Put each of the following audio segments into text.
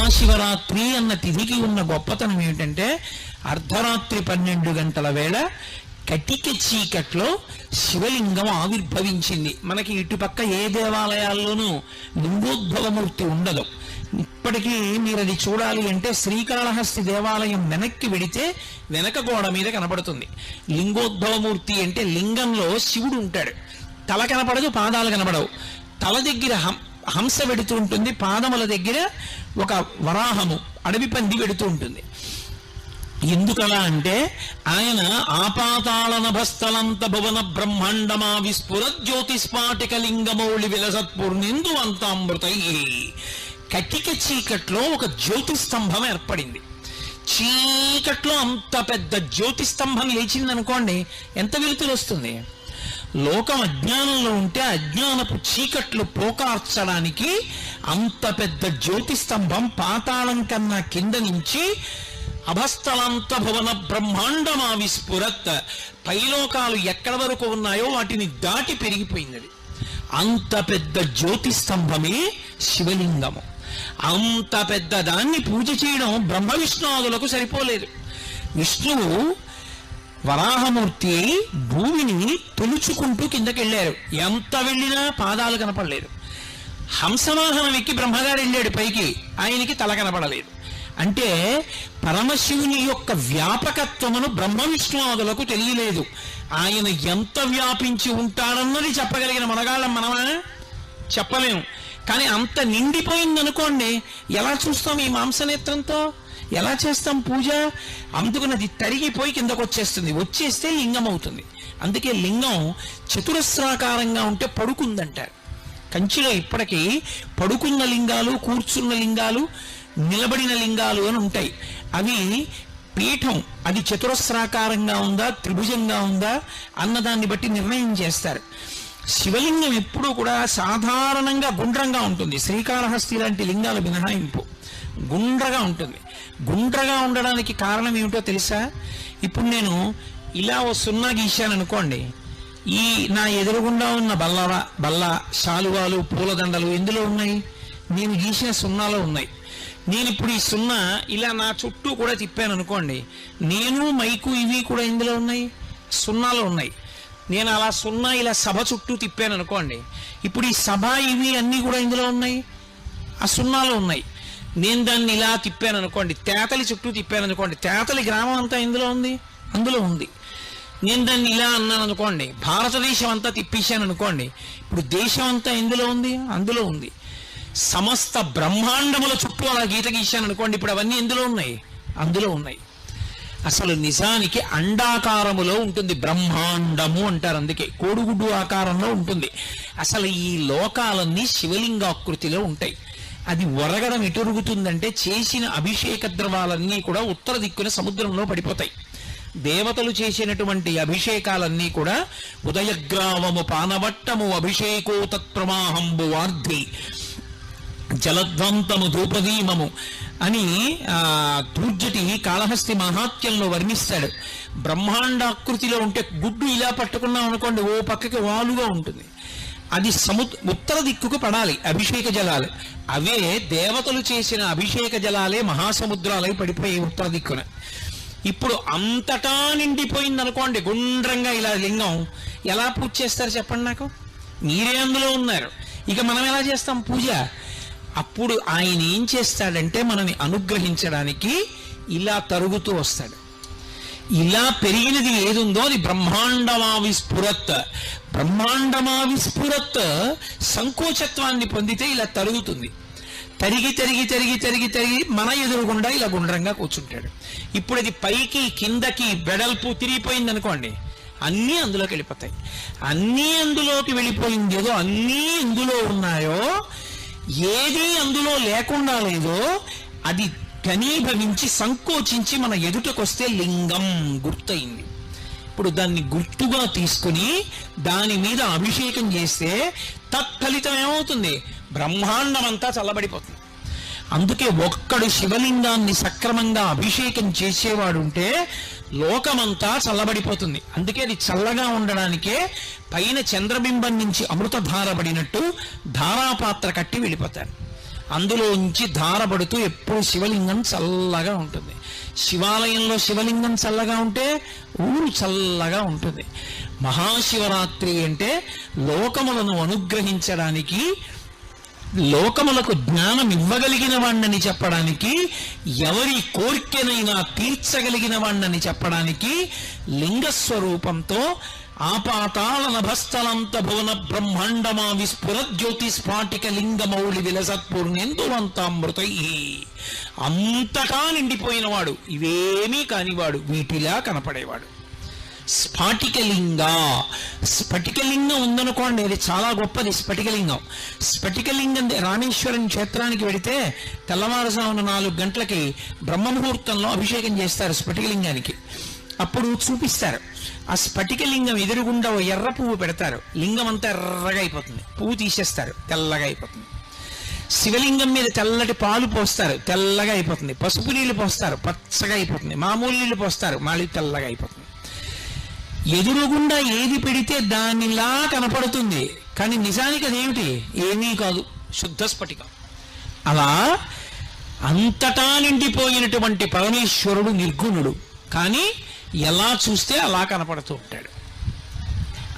మహాశివరాత్రి అన్న తిథికి ఉన్న గొప్పతనం ఏమిటంటే అర్ధరాత్రి పన్నెండు గంటల వేళ కటిక చీకట్లో శివలింగం ఆవిర్భవించింది. మనకి ఇటుపక్క ఏ దేవాలయాల్లోనూ లింగోద్భవమూర్తి ఉండదు. ఇప్పటికీ మీరు అది చూడాలి అంటే శ్రీకాళహస్తి దేవాలయం వెనక్కి వెడితే వెనక గోడ మీద కనపడుతుంది. లింగోద్భవమూర్తి అంటే లింగంలో శివుడు ఉంటాడు. తల కనపడదు పాదాలు కనపడవు. తల దగ్గర హంస వెడుతూ ఉంటుంది పాదముల దగ్గర ఒక వరాహము అడవి పంది వెడుతూ ఉంటుంది. ఎందుకలా అంటే ఆయన ఆపాతాళ నభస్థలంత భువన బ్రహ్మాండమా విస్ఫుర జ్యోతిస్పాటిక లింగమౌళి విలసత్పూర్ణిందు అంతామృతై. కటిక చీకట్లో ఒక జ్యోతి స్తంభం ఏర్పడింది. చీకట్లో అంత పెద్ద జ్యోతి స్తంభం లేచింది అనుకోండి ఎంత వెలుతురు వస్తుంది లోకం అజ్ఞానంలో ఉంటే అజ్ఞానపు చీకట్లు పోకార్చడానికి అంత పెద్ద జ్యోతి స్తంభం పాతాళం కన్నా కింద నుంచి అభస్థలంత భువన బ్రహ్మాండమా విస్ఫురత్. పైలోకాలు ఎక్కడ వరకు ఉన్నాయో వాటిని దాటి పెరిగిపోయింది అంత పెద్ద జ్యోతి స్తంభమే శివలింగము. అంత పెద్ద దాన్ని పూజ చేయడం బ్రహ్మ విష్ణువులకు సరిపోలేదు. విష్ణువు వరాహమూర్తి భూమిని తొలుచుకుంటూ కిందకెళ్ళారు. ఎంత వెళ్ళినా పాదాలు కనపడలేదు. హంసవాహనం ఎక్కి బ్రహ్మగారు వెళ్ళాడు పైకి. ఆయనకి తల కనపడలేదు. అంటే పరమశివుని యొక్క వ్యాపకత్వమును బ్రహ్మ విష్ణువాదులకు తెలియలేదు. ఆయన ఎంత వ్యాపించి ఉంటాడన్నది చెప్పగలిగిన మనగాళ్ళం మనమా? చెప్పలేము. కానీ అంత నిండిపోయిందనుకోండి ఎలా చూస్తాం ఈ మాంసనేత్రంతో? ఎలా చేస్తాం పూజ? అందుకున్నది తరిగిపోయి కిందకు వచ్చేస్తుంది. వచ్చేస్తే లింగం అవుతుంది. అందుకే లింగం చతురస్రాకారంగా ఉంటే పడుకుందంటారు. కంచిలో ఇప్పటికీ పడుకున్న లింగాలు కూర్చున్న లింగాలు నిలబడిన లింగాలు అని ఉంటాయి. అవి పీఠం అది చతురస్రాకారంగా ఉందా త్రిభుజంగా ఉందా అన్నదాన్ని బట్టి నిర్ణయం చేస్తారు. శివలింగం ఎప్పుడూ కూడా సాధారణంగా గుండ్రంగా ఉంటుంది. శ్రీకాళహస్తి లాంటి లింగాలు మినహాయింపు. గుండ్రగా ఉంటుంది. గుండ్రగా ఉండడానికి కారణం ఏమిటో తెలుసా? ఇప్పుడు నేను ఇలా ఓ సున్నా గీశాను అనుకోండి. ఈ నా ఎదురుగుండా ఉన్న బల్ల బల్ల శాలువాలు పూలదండలు ఎందులో ఉన్నాయి? నేను గీసిన సున్నాలో ఉన్నాయి. నేను ఇప్పుడు ఈ సున్నా ఇలా నా చుట్టూ కూడా తిప్పాను అనుకోండి. నేను మైకు ఇవి కూడా ఇందులో ఉన్నాయి? సున్నాలో ఉన్నాయి. నేను అలా సున్నా ఇలా సభ చుట్టూ తిప్పాను అనుకోండి. ఇప్పుడు ఈ సభ ఇవి అన్నీ కూడా ఇందులో ఉన్నాయి? ఆ సున్నాలో ఉన్నాయి. నేను దాన్ని ఇలా తిప్పాను అనుకోండి తేతలి చుట్టూ తిప్పాను అనుకోండి తేతలి గ్రామం అంతా ఇందులో ఉంది? అందులో ఉంది. నేను దాన్ని ఇలా అన్నాను అనుకోండి భారతదేశం అంతా తిప్పేశాను అనుకోండి ఇప్పుడు దేశం అంతా ఎందులో ఉంది? అందులో ఉంది. సమస్త బ్రహ్మాండముల చుట్టూ అలా గీత గీశాను అనుకోండి ఇప్పుడు అవన్నీ ఎందులో ఉన్నాయి? అందులో ఉన్నాయి. అసలు నిజానికి అండాకారములో ఉంటుంది బ్రహ్మాండము అంటారు అందుకే కోడిగుడ్డు ఆకారంలో ఉంటుంది. అసలు ఈ లోకాలన్నీ శివలింగాకృతిలో ఉంటాయి. అది ఒరగడం ఎటురుగుతుందంటే చేసిన అభిషేక ద్రవాలన్నీ కూడా ఉత్తర దిక్కున సముద్రంలో పడిపోతాయి. దేవతలు చేసినటువంటి అభిషేకాలన్నీ కూడా ఉదయగ్రామము పానవట్టము అభిషేకో తత్ప్రమాహంబు వార్ధి జలధ్వంతము ధూపదీమము అని తూర్జటి కాళహస్తి మహాత్యంలో వర్ణిస్తాడు. బ్రహ్మాండాకృతిలో ఉంటే గుడ్డు ఇలా పట్టుకున్నాం అనుకోండి ఓ పక్కకి వాలుగా ఉంటుంది. అది సముద్ర ఉత్తర దిక్కుకు పడాలి అభిషేక జలాలు. అవే దేవతలు చేసిన అభిషేక జలాలే మహాసముద్రాలై పడిపోయి ఉత్తర దిక్కున. ఇప్పుడు అంతటా నిండిపోయింది అనుకోండి గుండ్రంగా ఇలా లింగం ఎలా పూజ చేస్తారు చెప్పండి నాకు? మీరే అందులో ఉన్నారు. ఇక మనం ఎలా చేస్తాం పూజ? అప్పుడు ఆయన ఏం చేస్తాడంటే మనని అనుగ్రహించడానికి ఇలా తరుగుతూ వస్తాడు. ఇలా పెరిగినది ఏదుందో అది బ్రహ్మాండమావిస్ఫురత్. బ్రహ్మాండమావిస్ఫురత్ బ్రహ్మాండమా విస్ఫురత్ సంకోచత్వాన్ని పొందితే ఇలా తరుగుతుంది. తరిగి తరిగి తరిగి తరిగి తరిగి మన ఎదురుగుండా ఇలా గుండ్రంగా కూర్చుంటాడు. ఇప్పుడు అది పైకి కిందకి బెడల్పు తిరిగిపోయింది అనుకోండి అన్నీ అందులోకి వెళ్ళిపోతాయి. అన్నీ అందులోకి వెళ్ళిపోయింది ఏదో అన్నీ ఇందులో ఉన్నాయో ఏది అందులో లేకుండా లేదో అది ఘనీభవించి సంకోచించి మన ఎదుటకొస్తే లింగం గుర్తయింది. ఇప్పుడు దాన్ని గుర్తుగా తీసుకుని దాని మీద అభిషేకం చేస్తే తత్ఫలితం ఏమవుతుంది? బ్రహ్మాండం అంతా చల్లబడిపోతుంది. అందుకే ఒక్కడు శివలింగాన్ని సక్రమంగా అభిషేకం చేసేవాడుంటే లోకమంతా చల్లబడిపోతుంది. అందుకే అది చల్లగా ఉండడానికే పైన చంద్రబింబం నుంచి అమృతధార పడినట్టు ధారాపాత్ర కట్టి వెళ్ళిపోతారు. అందులోంచి ధారపడుతూ ఎప్పుడు శివలింగం చల్లగా ఉంటుంది. శివాలయంలో శివలింగం చల్లగా ఉంటే ఊరు చల్లగా ఉంటుంది. మహాశివరాత్రి అంటే లోకములను అనుగ్రహించడానికి లోకములకు జ్ఞానం ఇవ్వగలిగిన వాణ్ణని చెప్పడానికి ఎవరి కోరికనైనా తీర్చగలిగిన వాణ్ణని చెప్పడానికి లింగస్వరూపంతో ఆపాతాళ నభస్థలంత భువన బ్రహ్మాండమా విస్ఫుర జ్యోతి స్ఫాటిక లింగమౌళి విలసత్పూర్ణేందువంతామృతై. అంతటా నిండిపోయినవాడు ఇవేమీ కానివాడు వీటిలా కనపడేవాడు. స్ఫాటికలింగ స్ఫటికలింగం ఉందనుకోండి అది చాలా గొప్పది స్ఫటికలింగం స్ఫటికలింగం రామేశ్వరం క్షేత్రానికి వెడితే తెల్లవారుజామున నాలుగు గంటలకి బ్రహ్మముహూర్తంలో అభిషేకం చేస్తారు స్ఫటికలింగానికి అప్పుడు చూపిస్తారు. ఆ స్ఫటికలింగం ఎదురుగుండా ఓ ఎర్ర పువ్వు పెడతారు. లింగం అంతా ఎర్రగా అయిపోతుంది. పువ్వు తీసేస్తారు. తెల్లగా అయిపోతుంది. శివలింగం మీద తెల్లటి పాలు పోస్తారు. తెల్లగా అయిపోతుంది. పసుపు నీళ్ళు పోస్తారు. పచ్చగా అయిపోతుంది. మామూలు నీళ్ళు పోస్తారు. మళ్ళీ తెల్లగా అయిపోతుంది. ఎదురుగుండా ఏది పెడితే దానిలా కనపడుతుంది. కానీ నిజానికి అదేమిటి? ఏమీ కాదు. శుద్ధ స్ఫటికం. అలా అంతటా నిండిపోయినటువంటి పరమేశ్వరుడు నిర్గుణుడు. కానీ ఎలా చూస్తే అలా కనపడుతూ ఉంటాడు.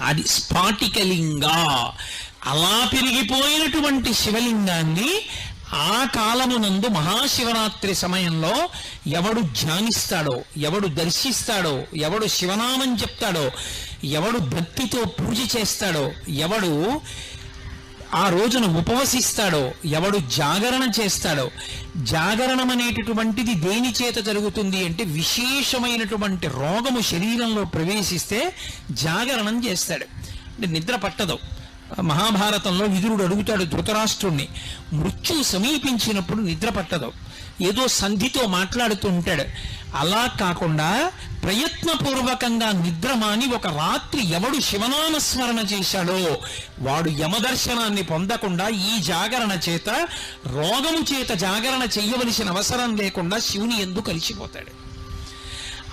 అది స్పాటికలింగా అలా పెరిగిపోయినటువంటి శివలింగాన్ని ఆ కాలమునందు మహాశివరాత్రి సమయంలో ఎవడు ధ్యానిస్తాడో ఎవడు దర్శిస్తాడో ఎవడు శివనామం చెప్తాడో ఎవడు భక్తితో పూజ చేస్తాడో ఎవడు ఆ రోజున ఉపవసిస్తాడో ఎవడు జాగరణ చేస్తాడో జాగరణం అనేటటువంటిది దేని చేత జరుగుతుంది అంటే విశేషమైనటువంటి రోగము శరీరంలో ప్రవేశిస్తే జాగరణం చేస్తాడు. అంటే నిద్ర పట్టదు. మహాభారతంలో విదురుడు అడుగుతాడు ధృతరాష్ట్రుణ్ణి మృత్యు సమీపించినప్పుడు నిద్ర పట్టదు. ఏదో సంధితో మాట్లాడుతూ ఉంటాడు. అలా కాకుండా ప్రయత్నపూర్వకంగా నిద్ర మాని ఒక రాత్రి ఎవడు శివనామస్మరణ చేశాడో వాడు యమదర్శనాన్ని పొందకుండా ఈ జాగరణ చేత రోగము చేత జాగరణ చేయవలసిన అవసరం లేకుండా శివుని ఎందు కలిసిపోతాడు.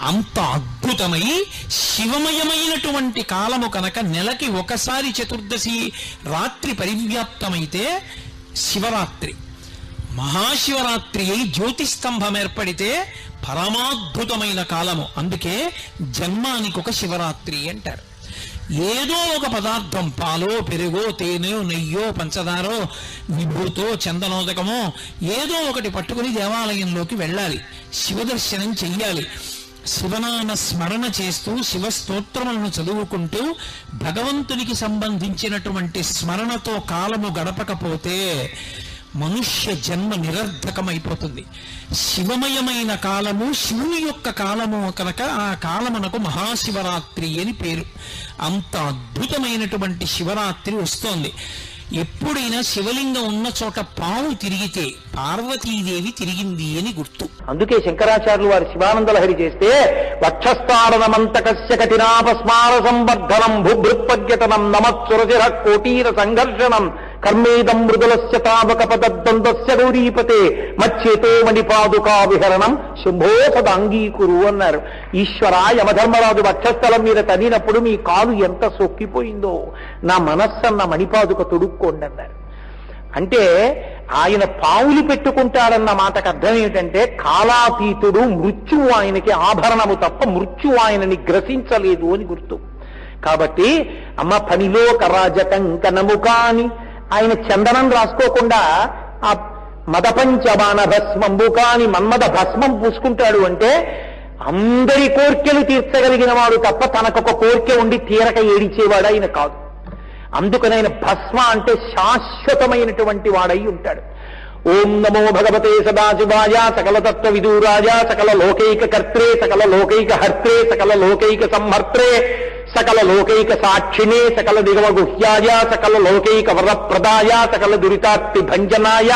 అంత అద్భుతమై శివమయమైనటువంటి కాలము కనుక నెలకి ఒకసారి చతుర్దశి రాత్రి పరివ్యాప్తమైతే శివరాత్రి. మహాశివరాత్రి అయి జ్యోతిస్తంభం ఏర్పడితే పరమాద్భుతమైన కాలము. అందుకే జన్మానికి ఒక శివరాత్రి అంటారు. ఏదో ఒక పదార్థం పాలో పెరుగో తేనె నెయ్యో పంచదారో నిబ్బుతో చందనోదకమో ఏదో ఒకటి పట్టుకుని దేవాలయంలోకి వెళ్ళాలి. శివదర్శనం చెయ్యాలి. శివనామ స్మరణ చేస్తూ శివస్తోత్రములను చదువుకుంటూ భగవంతునికి సంబంధించినటువంటి స్మరణతో కాలము గడపకపోతే మనుష్య జన్మ నిరర్ధకమైపోతుంది. శివమయమైన కాలము శివుని యొక్క కాలము కనుక ఆ కాలమునకు మహాశివరాత్రి అని పేరు. అంత అద్భుతమైనటువంటి శివరాత్రి వస్తోంది. ఎప్పుడైనా శివలింగం ఉన్న చోట పాము తిరిగితే పార్వతీదేవి తిరిగింది అని గుర్తు. అందుకే శంకరాచార్యులు వారు శివానందలహరి చేస్తే వక్షస్థారణమంతకస్య కఠినాపస్మార సంవర్ధనం భూభృత్పర్యటనం నమత్సురచిర కోటీర సంఘర్షణం కర్మేదం మృదులస్య తామక పదద్వంద్వస్య గౌరీపతే మచ్చేతో మణిపాదుకా విహరణం శుభో సదాంగీకురు అన్నారు. ఈశ్వర యమధర్మరాజు వక్షస్థలం మీద తనినప్పుడు మీ కాలు ఎంత సొక్కిపోయిందో నా మనస్సన్న మణిపాదుక తొడుక్కోండి అన్నారు. అంటే ఆయన పావులు పెట్టుకుంటాడన్న మాటకు అర్థం ఏమిటంటే కాలాతీతుడు మృత్యువు ఆయనకి ఆభరణము తప్ప మృత్యువు ఆయనని గ్రసించలేదు అని గుర్తు. కాబట్టి అమ్మ పనిలో కరాజకం కాని ఆయన చందనం రాసుకోకుండా ఆ మదపంచబాణ భస్మంబు కాని మన్మద భస్మం పూసుకుంటాడు అంటే అందరి కోర్కెలు తీర్చగలిగిన వాడు తప్ప తనకొక కోర్కె ఉండి తీరక ఏడిచేవాడు ఆయన కాదు. అందుకని ఆయన భస్మ అంటే శాశ్వతమైనటువంటి వాడై ఉంటాడు. ఓం నమో భగవతే సదాశివాయ సకల తత్వ విదూరాయ సకల లోకైక కర్త్రే సకల లోకైక హర్త్రే సకల లోకైక సంహర్త్రే. సకల లోకైక సాక్షిణే సకల దిగవ గుహ్యాయ సకల లోకైక వరప్రదాయ సకల దురితాత్తి భంజనాయ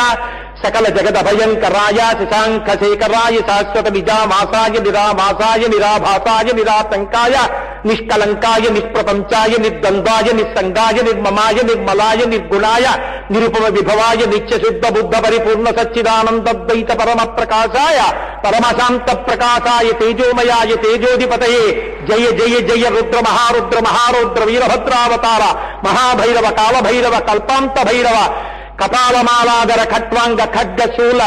సకల జగదభయంకరాయ శశాంక శేఖరాయ శాశ్వత నిజామాసాయ నిరామాసాయ నిరాభాసాయ నిరాతంకాయ నిష్కలంకాయ నిష్ప్రపంచాయ నిర్ద్వంద్వాయ నిస్సంగాయ నిర్మమాయ నిర్మలాయ నిర్గుణాయ నిరుపమ విభవాయ నిత్యశుద్ధ బుద్ధ పరిపూర్ణ సచ్చిదానందద్వైత పరమ ప్రకాశాయ பரமசாந்த பிரகாசாய தேஜோமயாய தேஜோதிபதையே ஜெய ஜெய ஜெய ருத்ர மகாருத்ர மகாருத்ர வீரபத்ராவதார மகாபைரவ காலபைரவ கல்பாந்த பைரவ கபாலமாலாதர கட்வாங்க கட்க சூல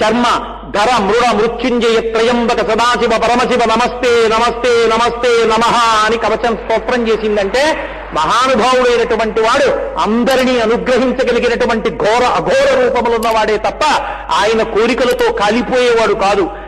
சர்ம ధర మృడ మృత్యుంజయ త్రయంబక సదాశివ పరమశివ నమస్తే నమస్తే నమస్తే నమ అని కవచం స్తోత్రం చేసిందంటే మహానుభావుడైనటువంటి వాడు అందరినీ అనుగ్రహించగలిగినటువంటి ఘోర అఘోర రూపములున్నవాడే తప్ప ఆయన కోరికలతో కాలిపోయేవాడు కాదు.